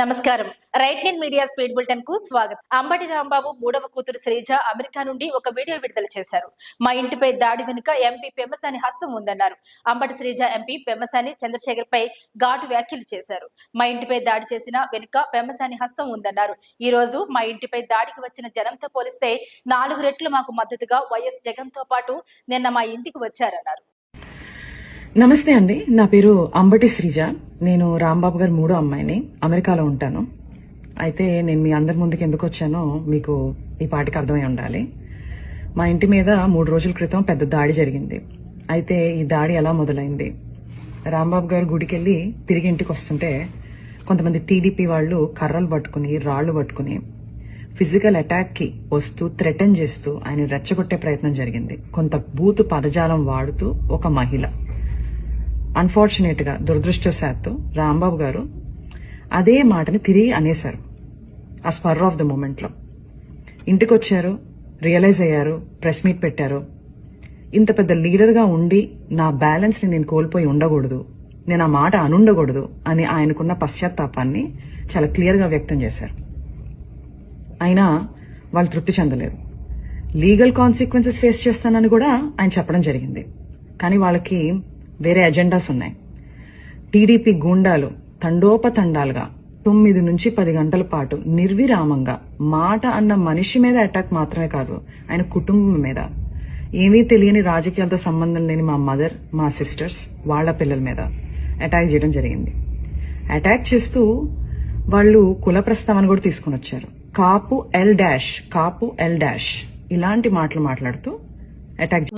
నమస్కారం. Right nine media speed బులెటిన్కు స్వాగతం. అంబటి రాంబాబు మూడవ కూతురు శ్రీజ అమెరికా నుండి ఒక వీడియో విడుదల చేశారు. మా ఇంటిపై దాడి వెనుక ఎంపీ పెమ్మసాని హస్తం ఉందన్నారు. అంబటి శ్రీజ ఎంపీ పెమ్మసాని చంద్రశేఖర్ పై ఘాటు వ్యాఖ్యలు చేశారు. మా ఇంటిపై దాడి చేసిన వెనుక పెమ్మసాని హస్తం ఉందన్నారు. ఈ రోజు మా ఇంటిపై దాడికి వచ్చిన జనంతో పోలిస్తే నాలుగు రెట్లు మాకు మద్దతుగా వైఎస్ జగన్తో పాటు నిన్న మా ఇంటికి వచ్చారన్నారు. నమస్తే అండి. నా పేరు అంబటి శ్రీజ. నేను రాంబాబు గారు మూడో అమ్మాయిని. అమెరికాలో ఉంటాను. అయితే నేను మీ అందరి ముందుకు ఎందుకు వచ్చానో మీకు ఈ పాటికి అర్థమై ఉండాలి. మా ఇంటి మీద మూడు రోజుల క్రితం పెద్ద దాడి జరిగింది. అయితే ఈ దాడి ఎలా మొదలైంది? రాంబాబు గారు గుడికెళ్ళి తిరిగి ఇంటికి వస్తుంటే కొంతమంది టీడీపీ వాళ్ళు కర్రలు పట్టుకుని రాళ్ళు పట్టుకుని ఫిజికల్ అటాక్కి వస్తూ థ్రెటన్ చేస్తూ ఆయన రెచ్చగొట్టే ప్రయత్నం జరిగింది. కొంత బూతు పదజాలం వాడుతూ ఒక మహిళ. అన్ఫార్చునేట్గా దురదృష్టవశాత్తు రాంబాబు గారు అదే మాటని తిరిగి అనేశారు ఆ స్పర్ ఆఫ్ ద మూమెంట్లో ఇంటికి వచ్చారు రియలైజ్ అయ్యారు ప్రెస్ మీట్ పెట్టారు. ఇంత పెద్ద లీడర్గా ఉండి నా బ్యాలెన్స్ని నేను కోల్పోయి ఉండకూడదు నేను ఆ మాట అనుండకూడదు అని ఆయనకున్న పశ్చాత్తాపాన్ని చాలా క్లియర్గా వ్యక్తం చేశారు. అయినా వాళ్ళు తృప్తి చెందలేరు లీగల్ కాన్సిక్వెన్సెస్ ఫేస్ చేస్తానని కూడా ఆయన చెప్పడం జరిగింది. కానీ వాళ్ళకి వేరే ఎజెండాస్ ఉన్నాయి. టీడీపీ గూండాలు తండోపతండాలుగా తొమ్మిది నుంచి పది గంటల పాటు నిర్విరామంగా మాట అన్న మనిషి మీద అటాక్ మాత్రమే కాదు ఆయన కుటుంబం మీద. ఏమీ తెలియని రాజకీయాలతో సంబంధం లేని మా మదర్ మా సిస్టర్స్ వాళ్ళ పిల్లల మీద అటాక్ చేయడం జరిగింది. అటాక్ చేస్తూ వాళ్ళు కుల ప్రస్తావన కూడా తీసుకుని వచ్చారు. Kapu L dash Kapu L dash ఇలాంటి మాటలు మాట్లాడుతూ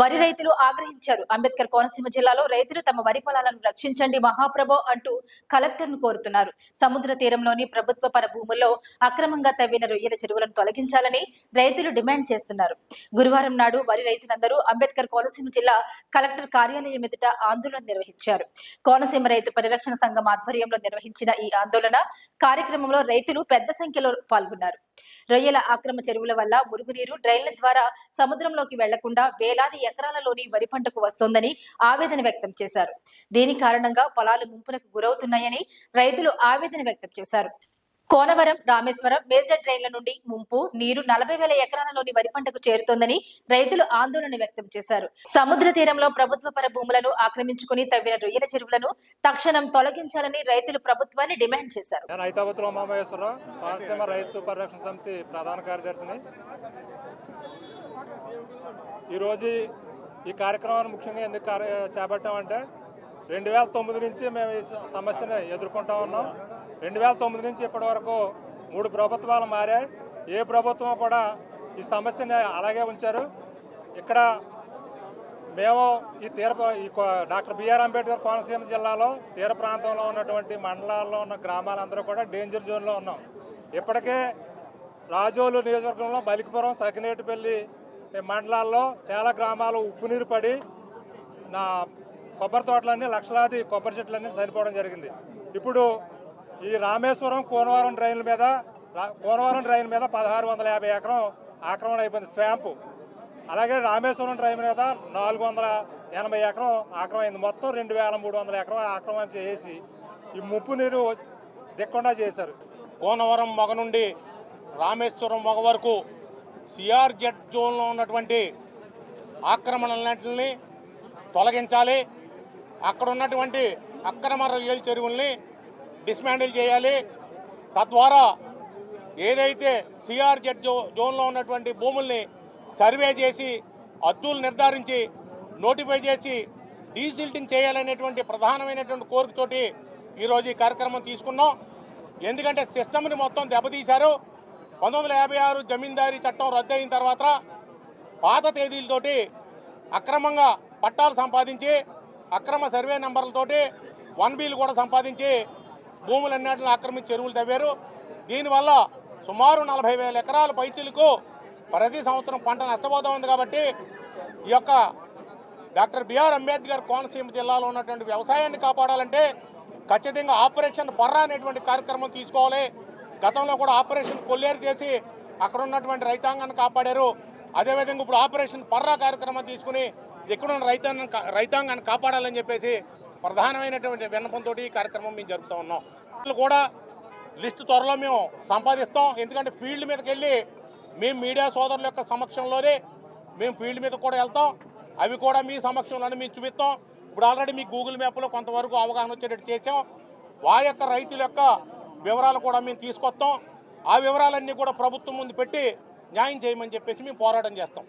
వరి రైతులు ఆగ్రహించారు. అంబేద్కర్ కోనసీమ జిల్లాలో రైతులు తమ వరి పొలాలను రక్షించండి మహాప్రభో అంటూ కలెక్టర్ను కోరుతున్నారు. సముద్ర తీరంలోని ప్రభుత్వ పర భూముల్లో అక్రమంగా తవ్విన రొయ్యల చెరువులను తొలగించాలని రైతులు డిమాండ్ చేస్తున్నారు. గురువారం నాడు వరి రైతులందరూ అంబేద్కర్ కోనసీమ జిల్లా కలెక్టర్ కార్యాలయం ఎదుట ఆందోళన నిర్వహించారు. కోనసీమ రైతు పరిరక్షణ సంఘం ఆధ్వర్యంలో నిర్వహించిన ఈ ఆందోళన కార్యక్రమంలో రైతులు పెద్ద సంఖ్యలో పాల్గొన్నారు. రొయ్యల ఆక్రమ చెరువుల వల్ల మురుగునీరు డ్రైన్ల ద్వారా సముద్రంలోకి వెళ్ళకుండా వేలాది ఎకరాలలోని వరి పంటకు వస్తోందని ఆవేదన వ్యక్తం చేశారు. దీని కారణంగా పొలాలు ముంపునకు గురవుతున్నాయని రైతులు ఆవేదన వ్యక్తం చేశారు. కోనవరం రామేశ్వరం మేజర్ డ్రైన్ల నుండి ముంపు నీరు నలభై వేల ఎకరాలలోని వరి పంటకు చేరుతోందని రైతులు ఆందోళన వ్యక్తం చేశారు. సముద్ర తీరంలో ప్రభుత్వ పర భూములను ఆక్రమించుకుని తవ్విన రొయ్యల చెరువులను తక్షణం తొలగించాలని రైతులు ప్రభుత్వాన్ని డిమాండ్ చేశారు. రైతు పరిరక్షణ సమితి ప్రధాన కార్యదర్శిని. ఈరోజు ఈ కార్యక్రమాన్ని ముఖ్యంగా ఎందుకు చేపట్టామంటే రెండు వేల తొమ్మిది నుంచి మేము ఈ సమస్యను ఎదుర్కొంటా ఉన్నాం. రెండు వేల తొమ్మిది నుంచి ఇప్పటి వరకు మూడు ప్రభుత్వాలు మారాయి. ఏ ప్రభుత్వం కూడా ఈ సమస్యని అలాగే ఉంచారు. ఇక్కడ మేము ఈ తీర ఈ డాక్టర్ బిఆర్ అంబేద్కర్ కోనసీమ జిల్లాలో తీర ప్రాంతంలో ఉన్నటువంటి మండలాల్లో ఉన్న గ్రామాలందరూ కూడా డేంజర్ జోన్లో ఉన్నాం. ఇప్పటికే రాజోలు నియోజకవర్గంలో బలికిపురం సకినేటిపల్లి మండలాల్లో చాలా గ్రామాలు ఉప్పు నీరు పడి నా కొబ్బరి తోటలన్నీ లక్షలాది కొబ్బరి చెట్లన్నీ చనిపోవడం జరిగింది. ఇప్పుడు ఈ రామేశ్వరం కోనవరం డ్రైన్ల మీద కోనవరం డ్రైన్ మీద పదహారు వందల యాభై ఎకరం ఆక్రమణ అయిపోయింది స్వాంపు. అలాగే రామేశ్వరం డ్రైన్ మీద నాలుగు వందల ఎనభై ఎకరం ఆక్రమైంది మొత్తం రెండు వేల మూడు వందల ఎకరం ఆక్రమణ చేసి ఈ ముప్పు నీరు దిక్కుండా చేశారు. కోనవరం మొగ నుండి రామేశ్వరం మొగ వరకు సిఆర్జెడ్ జోన్లో ఉన్నటువంటి ఆక్రమణలన్నింటిని తొలగించాలి. అక్కడ ఉన్నటువంటి అక్రమ రొయ్యల చెరువుల్ని డిస్మాండిల్ చేయాలి. తద్వారా ఏదైతే సిఆర్జెడ్ జో జోన్లో ఉన్నటువంటి భూముల్ని సర్వే చేసి అద్దులు నిర్ధారించి నోటిఫై చేసి డీసిల్టింగ్ చేయాలనేటువంటి ప్రధానమైనటువంటి కోరికతోటి ఈరోజు ఈ కార్యక్రమం తీసుకున్నాం. ఎందుకంటే సిస్టమ్ని మొత్తం దెబ్బతీశారు. పంతొమ్మిది వందల యాభై ఆరు జమీందారీ చట్టం రద్దు అయిన తర్వాత పాత తేదీలతోటి అక్రమంగా పట్టాలు సంపాదించి అక్రమ సర్వే నెంబర్లతోటి వన్ బీలు కూడా సంపాదించి భూములన్నింటిని ఆక్రమించి చెరువులు తవ్వారు. దీనివల్ల సుమారు నలభై వేల ఎకరాల పైచీలకు ప్రతి సంవత్సరం పంట నష్టపోతూ ఉంది కాబట్టి ఈ యొక్క డాక్టర్ బిఆర్ అంబేద్కర్ కోనసీమ జిల్లాలో ఉన్నటువంటి వ్యవసాయాన్ని కాపాడాలంటే ఖచ్చితంగా ఆపరేషన్ పర్రా అనేటువంటి కార్యక్రమం తీసుకోవాలి. గతంలో కూడా ఆపరేషన్ కొల్లేరు చేసి అక్కడ ఉన్నటువంటి రైతాంగాన్ని కాపాడారు. అదేవిధంగా ఇప్పుడు ఆపరేషన్ పర్రా కార్యక్రమం తీసుకుని ఇక్కడ ఉన్న రైతాంగం రైతాంగాన్ని కాపాడాలని చెప్పేసి ప్రధానమైనటువంటి విన్నపంతో ఈ కార్యక్రమం మేము జరుపుతూ ఉన్నాం. కూడా లిస్టు త్వరలో మేము సంపాదిస్తాం. ఎందుకంటే ఫీల్డ్ మీదకి వెళ్ళి మేము మీడియా సోదరుల యొక్క సమక్షంలోనే మేము ఫీల్డ్ మీద కూడా వెళ్తాం. అవి కూడా మీ సమక్షంలోనే మేము చూపిస్తాం. ఇప్పుడు ఆల్రెడీ మీ గూగుల్ మ్యాప్లో కొంతవరకు అవగాహన వచ్చేటట్టు చేసాం వారి యొక్క రైతుల యొక్క వివరాలు కూడా మేము తీసుకొస్తాం. ఆ వివరాలన్నీ కూడా ప్రభుత్వం ముందు పెట్టి న్యాయం చేయమని చెప్పేసి మేము పోరాటం చేస్తాం.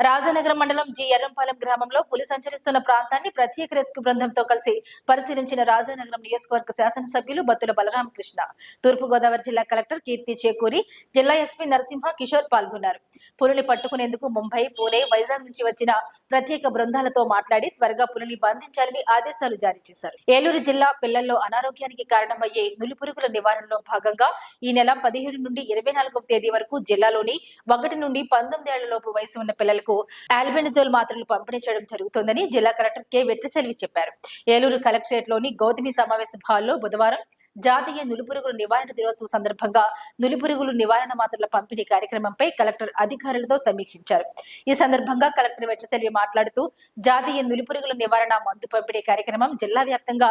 రాజనగరం మండలం జి ఎర్రంపాలెం గ్రామంలో పులి సంచరిస్తున్న ప్రాంతాన్ని ప్రత్యేక రెస్క్యూ బృందంతో కలిసి పరిశీలించిన రాజానగరం నియోజకవర్గ శాసనసభ్యులు బత్తుల బలరామకృష్ణ తూర్పుగోదావరి జిల్లా కలెక్టర్ కీర్తి చేకూరి జిల్లా ఎస్పీ నరసింహ కిషోర్ పాల్గొన్నారు. పులిని పట్టుకునేందుకు ముంబై పూణే వైజాగ్ నుంచి వచ్చిన ప్రత్యేక బృందాలతో మాట్లాడి త్వరగా పులిని బంధించాలని ఆదేశాలు జారీ చేశారు. ఏలూరు జిల్లా పిల్లల్లో అనారోగ్యానికి కారణమయ్యే నులిపురుగుల నివారణలో భాగంగా ఈ నెల పదిహేడు నుండి ఇరవై నాలుగవ తేదీ వరకు జిల్లాలోని ఒకటి నుండి పంతొమ్మిది ఏళ్ళ లోపు వయసు ఉన్న పిల్లలకు ఆల్బెండజోల్ మాత్రలు పంపిణీ చేయడం జరుగుతోందని జిల్లా కలెక్టర్ కె. వెట్రిసెల్వి చెప్పారు. ఏలూరు కలెక్టరేట్లోని గౌతమి సమావేశ హాల్లో బుధవారం జాతీయ నులిపురుగుల నివారణ దినోత్సవం సందర్భంగా నులిపురుగులు నివారణ మాత్రల పంపిణీ కార్యక్రమంపై కలెక్టర్ అధికారులతో సమీక్షించారు. ఈ సందర్భంగా కలెక్టర్ వెట్రసెల్వి మాట్లాడుతూ జాతీయ నులిపురుగుల నివారణ మందు పంపిణీ కార్యక్రమం జిల్లా వ్యాప్తంగా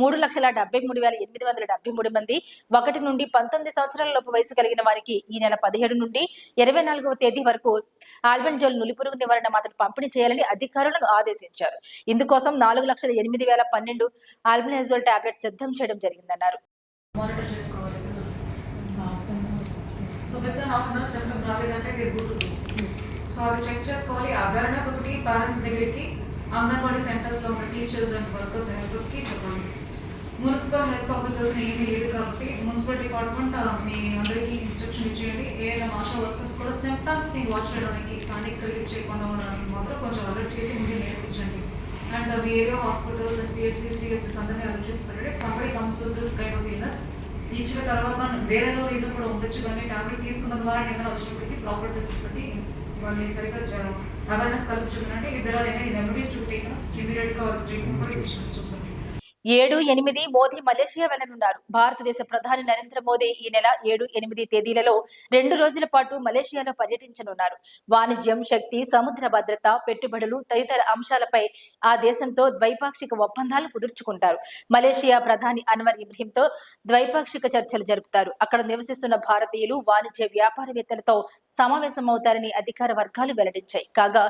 మూడు లక్షల డెబ్బై మూడు వేల ఎనిమిది వందల డెబ్బై మూడు మంది ఒకటి నుండి పంతొమ్మిది సంవత్సరాల లోపు వయసు కలిగిన వారికి ఈ నెల పదిహేడు నుండి ఇరవై నాలుగవ తేదీ వరకు ఆల్బెంజోల్ నులిపురుగు నివారణ మాత్రం పంపిణీ చేయాలని అధికారులను ఆదేశించారు. ఇందుకోసం నాలుగు లక్షల ఎనిమిది వేల పన్నెండు ఆల్బెనజోల్ టాబ్లెట్ సిద్ధం చేయడం జరిగిందన్నారు. So with half an hour symptom రాలేదంటే దే గుడ్ సో అది చెక్ చేసుకోవాలి. అవేర్నెస్ ఒకటి పేరెంట్స్ దగ్గరికి అంగన్వాడీ సెంటర్స్లో ఉన్న టీచర్స్ అండ్ వర్కర్స్ హెల్పర్స్కి చెప్పండి మున్సిపల్ హెల్త్ ఆఫీసర్స్ ఏమీ లేదు కాబట్టి మున్సిపల్ డిపార్ట్మెంట్ మీ అందరికీ ఇన్స్ట్రక్షన్ ఇచ్చేయండి. ఏదైనా ఆశా వర్కర్స్ కూడా సిమ్టమ్స్ని వాచ్ చేయడానికి పానిక్ కలిగి చేయకుండా ఉండడానికి మాత్రం కొంచెం అలర్ట్ చేసి ముందు నేర్పించండి and me area hospitals and PHC CSS అందరినీ అలర్ట్ చేసి పెట్టండి. Somebody comes with this kind of illness ఇచ్చిన తర్వాత వేరేదో రీజన్ కూడా ఉండొచ్చు కానీ టాబ్లెట్ తీసుకున్న ద్వారా నిన్న వచ్చినప్పటికీ ప్రాపర్ టెస్ట్ పెట్టి వాళ్ళని సరిగ్గా అవేర్నెస్ కల్పించాలంటే ఇద్దరు ఎనీ రెమెడీస్ టు టేక్ ఇమీడియట్గా వాళ్ళ ట్రీట్మెంట్ కూడా ఇప్పించడం ఏడు ఎనిమిది మోదీ మలేషియా వెళ్ళనున్నారు భారతదేశ ప్రధాని నరేంద్ర మోదీ ఈ నెల ఏడు ఎనిమిది తేదీలలో రెండు రోజుల పాటు మలేషియాలో పర్యటించనున్నారు. వాణిజ్యం శక్తి సముద్ర భద్రత పెట్టుబడులు తదితర అంశాలపై ఆ దేశంతో ద్వైపాక్షిక ఒప్పందాలు కుదుర్చుకుంటారు. మలేషియా ప్రధాని అన్వర్ ఇబ్రహీంతో ద్వైపాక్షిక చర్చలు జరుపుతారు. అక్కడ నివసిస్తున్న భారతీయులు వాణిజ్య వ్యాపారవేత్తలతో సమావేశమవుతారని అధికార వర్గాలు వెల్లడించాయి. కాగా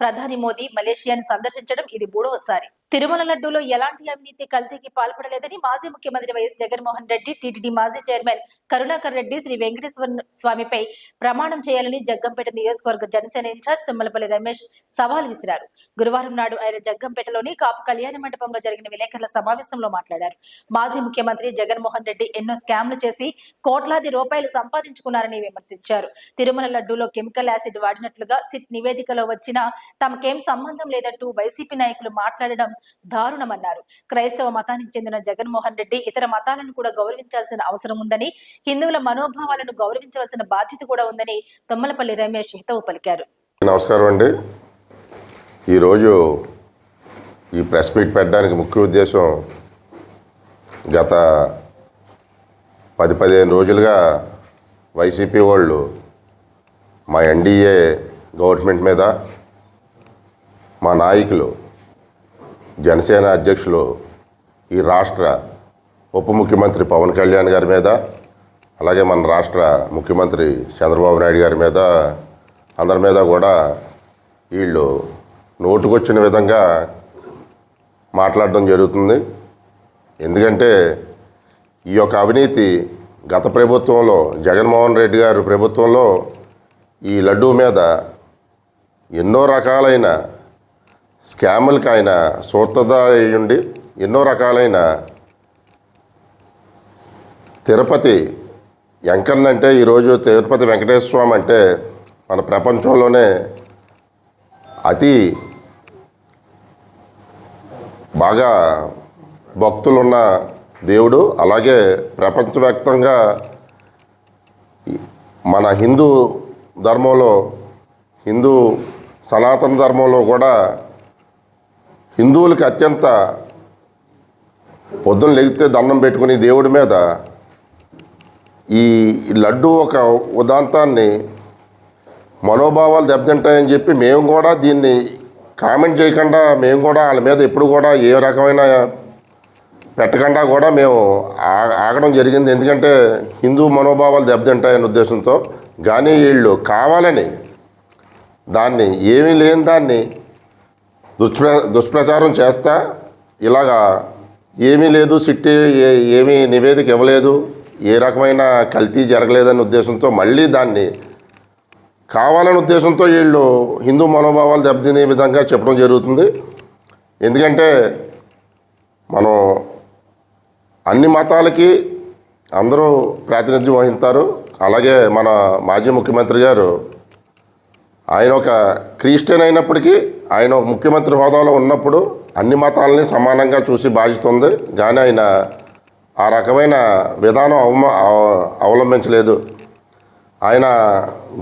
ప్రధాని మోదీ మలేషియాను సందర్శించడం ఇది మూడవసారి. తిరుమల లడ్డూలో ఎలాంటి అవినీతి కల్తీకి పాల్పడలేదని మాజీ ముఖ్యమంత్రి వైఎస్ జగన్మోహన్ రెడ్డి టీటీడీ మాజీ చైర్మన్ కరుణాకర్ రెడ్డి శ్రీ వెంకటేశ్వర స్వామిపై ప్రమాణం చేయాలని జగ్గంపేట నియోజకవర్గ జనసేన ఇన్ఛార్జ్ తుమ్మలపల్లి రమేష్ సవాల్ విసిరారు. గురువారం నాడు ఆయన జగ్గంపేటలోని కాపు కళ్యాణ మండపంలో జరిగిన విలేకరుల సమావేశంలో మాట్లాడారు. మాజీ ముఖ్యమంత్రి జగన్మోహన్ రెడ్డి ఎన్నో స్కామ్లు చేసి కోట్లాది రూపాయలు సంపాదించుకున్నారని విమర్శించారు. తిరుమల లడ్డూలో కెమికల్ యాసిడ్ వాడినట్లుగా సిట్ నివేదికలో వచ్చిన తమకేం సంబంధం లేదంటూ వైసీపీ నాయకులు మాట్లాడడం దారుణమన్నారు. క్రైస్తవ మతానికి చెందిన జగన్మోహన్ రెడ్డి ఇతర మతాలను కూడా గౌరవించాల్సిన అవసరం ఉందని హిందువుల మనోభావాలను గౌరవించవలసిన బాధ్యత కూడా ఉందని తొమ్మలపల్లి రమేష్ హితవు పలికారు. నమస్కారం అండి. ఈరోజు ఈ ప్రెస్ మీట్ పెట్టడానికి ముఖ్య ఉద్దేశం గత పది పదిహేను రోజులుగా వైసీపీ వాళ్ళు మా ఎన్డీఏ గవర్నమెంట్ మీద మా నాయకులు జనసేన అధ్యక్షులు ఈ రాష్ట్ర ఉప ముఖ్యమంత్రి పవన్ కళ్యాణ్ గారి మీద అలాగే మన రాష్ట్ర ముఖ్యమంత్రి చంద్రబాబు నాయుడు గారి మీద అందరి మీద కూడా వీళ్ళు నోటుకొచ్చిన విధంగా మాట్లాడడం జరుగుతుంది. ఎందుకంటే ఈ యొక్క అవినీతి గత ప్రభుత్వంలో జగన్మోహన్ రెడ్డి గారి ప్రభుత్వంలో ఈ లడ్డూ మీద ఎన్నో రకాలైన స్కాములకి ఆయన సూత్రధారి ఉండి ఎన్నో రకాలైన తిరుపతి వెంకన్న అంటే ఈరోజు తిరుపతి వెంకటేశ్వర స్వామి అంటే మన ప్రపంచంలోనే అతి బాగా భక్తులున్న దేవుడు. అలాగే ప్రపంచవ్యాప్తంగా మన హిందూ ధర్మంలో హిందూ సనాతన ధర్మంలో కూడా హిందువులకి అత్యంత పొద్దున్న లెగితే దండం పెట్టుకుని దేవుడి మీద ఈ లడ్డు ఒక ఉదాంతాన్ని మనోభావాలు దెబ్బతింటాయని చెప్పి మేము కూడా దీన్ని కామెంట్ చేయకుండా మేము కూడా వాళ్ళ మీద ఎప్పుడు కూడా ఏ రకమైన పెట్టకుండా కూడా మేము ఆ- ఆగడం జరిగింది. ఎందుకంటే హిందూ మనోభావాలు దెబ్బతింటాయనే ఉద్దేశంతో కానీ వీళ్ళు కావాలని దాన్ని ఏమీ లేని దాన్ని దుష్ప్ర దుష్ప్రచారం చేస్తా ఇలాగా ఏమీ లేదు సిట్టి ఏమీ నివేదిక ఇవ్వలేదు ఏ రకమైన కల్తీ జరగలేదనే ఉద్దేశంతో మళ్ళీ దాన్ని కావాలనే ఉద్దేశంతో వీళ్ళు హిందూ మనోభావాలు దెబ్బతినే విధంగా చెప్పడం జరుగుతుంది. ఎందుకంటే మనం అన్ని మతాలకి అందరూ ప్రాతినిధ్యం వహిస్తారు అలాగే మన మాజీ ముఖ్యమంత్రి గారు ఆయన ఒక క్రిస్టియన్ అయినప్పటికీ ఆయన ఒక ముఖ్యమంత్రి హోదాలో ఉన్నప్పుడు అన్ని మతాలని సమానంగా చూసి బాధ్యత ఉంది కానీ ఆయన ఆ రకమైన విధానం అవమ అవ- అవలంబించలేదు. ఆయన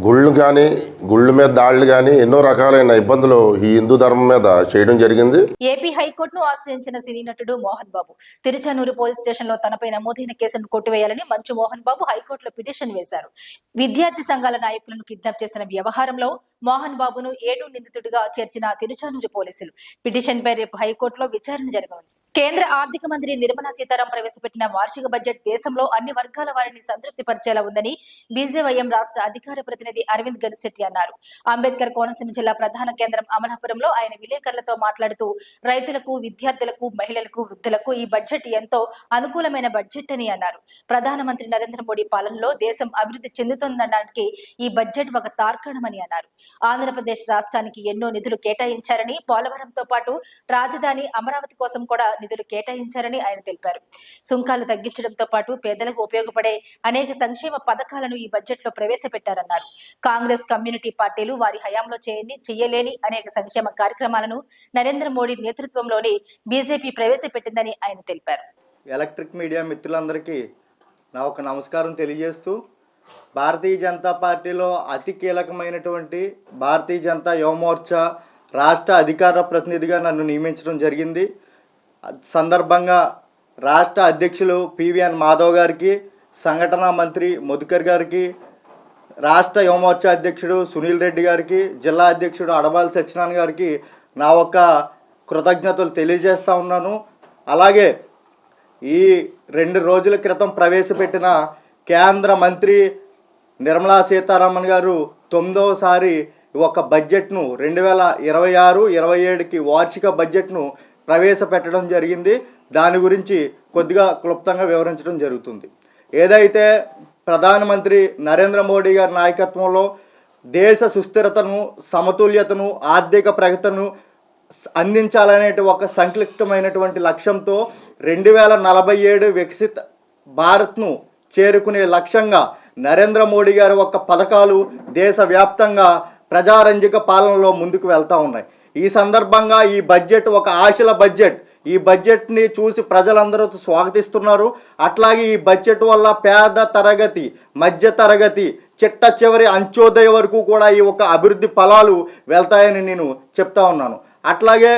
గుళ్ళు కానీ గుళ్ళ మీద దాడులు కానీ ఎన్నో రకాలైన ఇబ్బందులు ఈ హిందూ ధర్మం మీద చేయడం జరిగింది. ఏపీ హైకోర్టును ఆశ్రయించిన సినీ నటుడు మోహన్ బాబు తిరుచానూరు పోలీస్ స్టేషన్లో తనపై నమోదైన కేసును కొట్టివేయాలని మంచు మోహన్ బాబు హైకోర్టులో పిటిషన్ వేశారు. విద్యార్థి సంఘాల నాయకులను కిడ్నాప్ చేసిన వ్యవహారంలో మోహన్ బాబును ఏడు నిందితుడిగా చేర్చిన తిరుచానూరు పోలీసులు. పిటిషన్ పై రేపు హైకోర్టులో విచారణ జరగనుంది. కేంద్ర ఆర్థిక మంత్రి నిర్మలా సీతారాం ప్రవేశపెట్టిన వార్షిక బడ్జెట్ దేశంలో అన్ని వర్గాల వారిని సంతృప్తి పరిచేలా ఉందని బీజేవైఎం రాష్ట్ర అధికార ప్రతినిధి అరవింద్ గనిశెట్టి అన్నారు. అంబేద్కర్ కోనసీమ జిల్లా ప్రధాన కేంద్రం అమలాపురంలో ఆయన విలేకరులతో మాట్లాడుతూ రైతులకు విద్యార్థులకు మహిళలకు వృద్ధులకు ఈ బడ్జెట్ ఎంతో అనుకూలమైన బడ్జెట్ అని అన్నారు. ప్రధానమంత్రి నరేంద్ర మోడీ పాలనలో దేశం అభివృద్ధి చెందుతుందనడానికి ఈ బడ్జెట్ ఒక తార్కాణమని అన్నారు. ఆంధ్రప్రదేశ్ రాష్ట్రానికి ఎన్నో నిధులు కేటాయించారని పోలవరంతో పాటు రాజధాని అమరావతి కోసం కూడా నిధులు కేటాయించారని ఆయన తెలిపారు. సుంకాలు తగ్గించడంతో పాటు పేదలకు ఉపయోగపడే అనేక సంక్షేమ పథకాలను ఈ బడ్జెట్లో ప్రవేశపెట్టారన్నారు. కాంగ్రెస్ కమ్యూనిటీ పార్టీలు వారి హయాంలో చేయని చేయలేని అనేక సంక్షేమ కార్యక్రమాలను నరేంద్ర మోడీ నేతృత్వంలోని బీజేపీ ప్రవేశపెట్టిందని ఆయన తెలిపారు. ఎలక్ట్రిక్ మీడియా మిత్రులందరికీ నా ఒక నమస్కారం తెలియజేస్తూ భారతీయ జనతా పార్టీలో అతి కీలకమైనటువంటి భారతీయ జనతా యువమోర్చా రాష్ట్ర అధికార ప్రతినిధిగా నన్ను నియమించడం జరిగింది. సందర్భంగా రాష్ట్ర అధ్యక్షులు పివిఎన్ మాధవ్ గారికి సంఘటన మంత్రి మధుకర్ గారికి రాష్ట్ర యువమోర్చా అధ్యక్షుడు సునీల్ రెడ్డి గారికి జిల్లా అధ్యక్షుడు అడబాల్ సత్యనారాయణ గారికి నా ఒక్క కృతజ్ఞతలు తెలియజేస్తూ ఉన్నాను. అలాగే ఈ రెండు రోజుల క్రితం ప్రవేశపెట్టిన కేంద్ర మంత్రి నిర్మలా సీతారామన్ గారు తొమ్మిదవసారి ఒక బడ్జెట్ను రెండు వేల ఇరవై ఆరు ఇరవై ఏడుకి వార్షిక బడ్జెట్ను ప్రవేశపెట్టడం జరిగింది. దాని గురించి కొద్దిగా క్లుప్తంగా వివరించడం జరుగుతుంది. ఏదైతే ప్రధానమంత్రి నరేంద్ర మోడీ గారి నాయకత్వంలో దేశ సుస్థిరతను సమతుల్యతను ఆర్థిక ప్రగతను అందించాలనేటి అందించాలనే ఒక సంక్లిష్టమైనటువంటి లక్ష్యంతో రెండు వేల నలభై ఏడు వికసిత భారత్ను చేరుకునే లక్ష్యంగా నరేంద్ర మోడీ గారి ఒక పథకాలు దేశవ్యాప్తంగా ప్రజారంజక పాలనలో ముందుకు వెళ్తూ ఉన్నాయి. ఈ సందర్భంగా ఈ బడ్జెట్ ఒక ఆశల బడ్జెట్. ఈ బడ్జెట్ని చూసి ప్రజలందరూ స్వాగతిస్తున్నారు. అట్లాగే ఈ బడ్జెట్ వల్ల పేద తరగతి మధ్య తరగతి చిట్ట చివరి అంత్యోదయ వరకు కూడా ఈ ఒక అభివృద్ధి ఫలాలు వెళ్తాయని నేను చెప్తా ఉన్నాను. అట్లాగే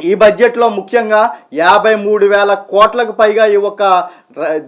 ఈ బడ్జెట్లో ముఖ్యంగా యాభై మూడు వేల కోట్లకు పైగా ఈ ఒక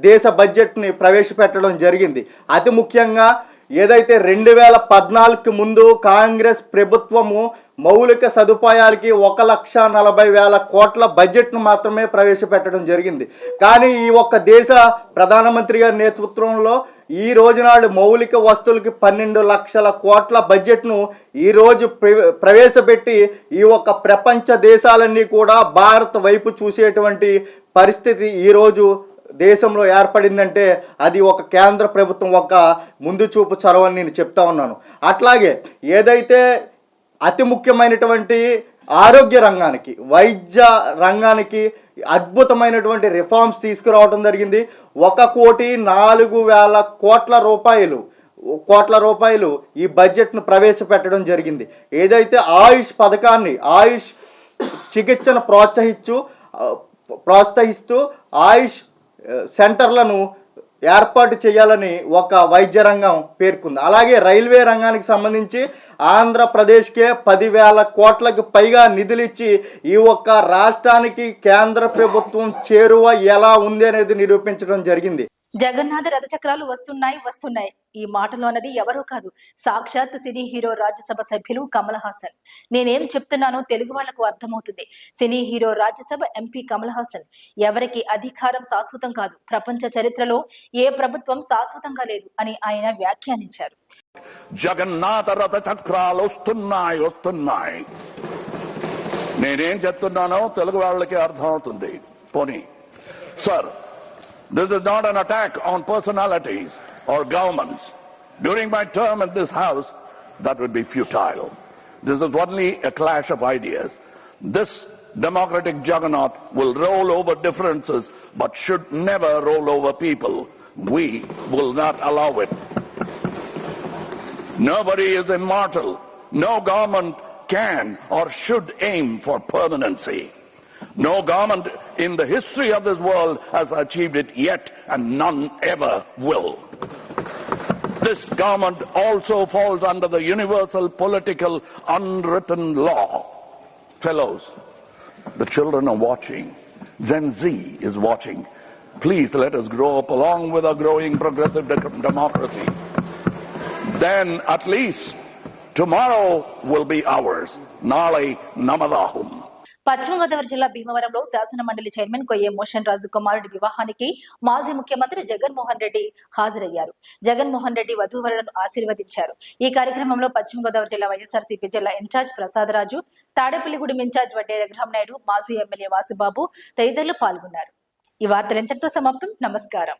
దేశ బడ్జెట్ని ప్రవేశపెట్టడం జరిగింది. అతి ముఖ్యంగా ఏదైతే రెండు వేల పద్నాలుగుకి ముందు కాంగ్రెస్ ప్రభుత్వము మౌలిక సదుపాయాలకి ఒక లక్ష నలభై వేల కోట్ల బడ్జెట్ను మాత్రమే ప్రవేశపెట్టడం జరిగింది. కానీ ఈ ఒక్క దేశ ప్రధానమంత్రి గారి నేతృత్వంలో ఈ రోజునాడు మౌలిక వస్తువులకి పన్నెండు లక్షల కోట్ల బడ్జెట్ను ఈరోజు ప్ర- ప్రవేశపెట్టి ఈ ఒక్క ప్రపంచ దేశాలన్నీ కూడా భారత్ వైపు చూసేటువంటి పరిస్థితి ఈరోజు దేశంలో ఏర్పడిందంటే అది ఒక కేంద్ర ప్రభుత్వం ఒక ముందు చూపు చొరవని నేను చెప్తా ఉన్నాను. అట్లాగే ఏదైతే అతి ముఖ్యమైనటువంటి ఆరోగ్య రంగానికి వైద్య రంగానికి అద్భుతమైనటువంటి రిఫార్మ్స్ తీసుకురావడం జరిగింది. ఒక కోటి నాలుగు వేల కోట్ల రూపాయలు కోట్ల రూపాయలు ఈ బడ్జెట్ను ప్రవేశపెట్టడం జరిగింది. ఏదైతే ఆయుష్ పథకాన్ని ఆయుష్ చికిత్సను ప్రోత్సహించు ప్రోత్సహిస్తూ ఆయుష్ సెంటర్లను ఏర్పాటు చేయాలని ఒక వైద్య రంగం పేర్కొంది. అలాగే రైల్వే రంగానికి సంబంధించి ఆంధ్రప్రదేశ్కే పదివేల కోట్లకు పైగా నిధులిచ్చి ఈ ఒక్క రాష్ట్రానికి కేంద్ర ప్రభుత్వం చేరువ ఎలా ఉంది అనేది నిరూపించడం జరిగింది. జగన్నాథ రథచక్రాలు వస్తున్నాయి వస్తున్నాయి. ఈ మాటలో అన్నది ఎవరో కాదు సాక్షాత్ సినీ హీరో రాజ్యసభ సభ్యులు కమల్ హాసన్. నేనేం చెప్తున్నానో తెలుగు వాళ్ళకు అర్థమవుతుంది. Cine hero Rajya Sabha MP Kamal Haasan. ఎవరికి అధికారం శాశ్వతం కాదు ప్రపంచ చరిత్రలో ఏ ప్రభుత్వం శాశ్వతంగా లేదు అని ఆయన వ్యాఖ్యానించారు. జగన్నాథ రథ చక్రాలు వస్తున్నాయి వస్తున్నాయి. నేనేం చెప్తున్నానో తెలుగు వాళ్ళకి అర్థమవుతుంది. పోనీ sir This is not an attack on personalities or governments. During my term in this House, that would be futile. This is only a clash of ideas. This democratic juggernaut will roll over differences but should never roll over people. We will not allow it. Nobody is immortal. No government can or should aim for permanency. No government in the history of this world has achieved it yet, and none ever will. This government also falls under the universal political unwritten law. Fellows, the children are watching. Gen Z is watching. Please let us grow up along with our growing progressive de- democracy then at least tomorrow will be ours. Nali Namadahum. పశ్చిమ గోదావరి జిల్లా భీమవరంలో శాసన మండలి chairman కొయ్యే motion రాజు కుమారుడి వివాహానికి మాజీ ముఖ్యమంత్రి జగన్మోహన్ రెడ్డి హాజరయ్యారు. జగన్మోహన్ రెడ్డి వధూవరులను ఆశీర్వదించారు. ఈ కార్యక్రమంలో పశ్చిమ గోదావరి జిల్లా వైఎస్ఆర్సీపీ జిల్లా in charge Prasadaraju Tadepalligudem in charge Vadde Raghuram Naidu మాజీ ఎమ్మెల్యే వాసుబాబు తదితరులు పాల్గొన్నారు. ఈ వార్తలు ఎంతటితో సమాప్తం. నమస్కారం.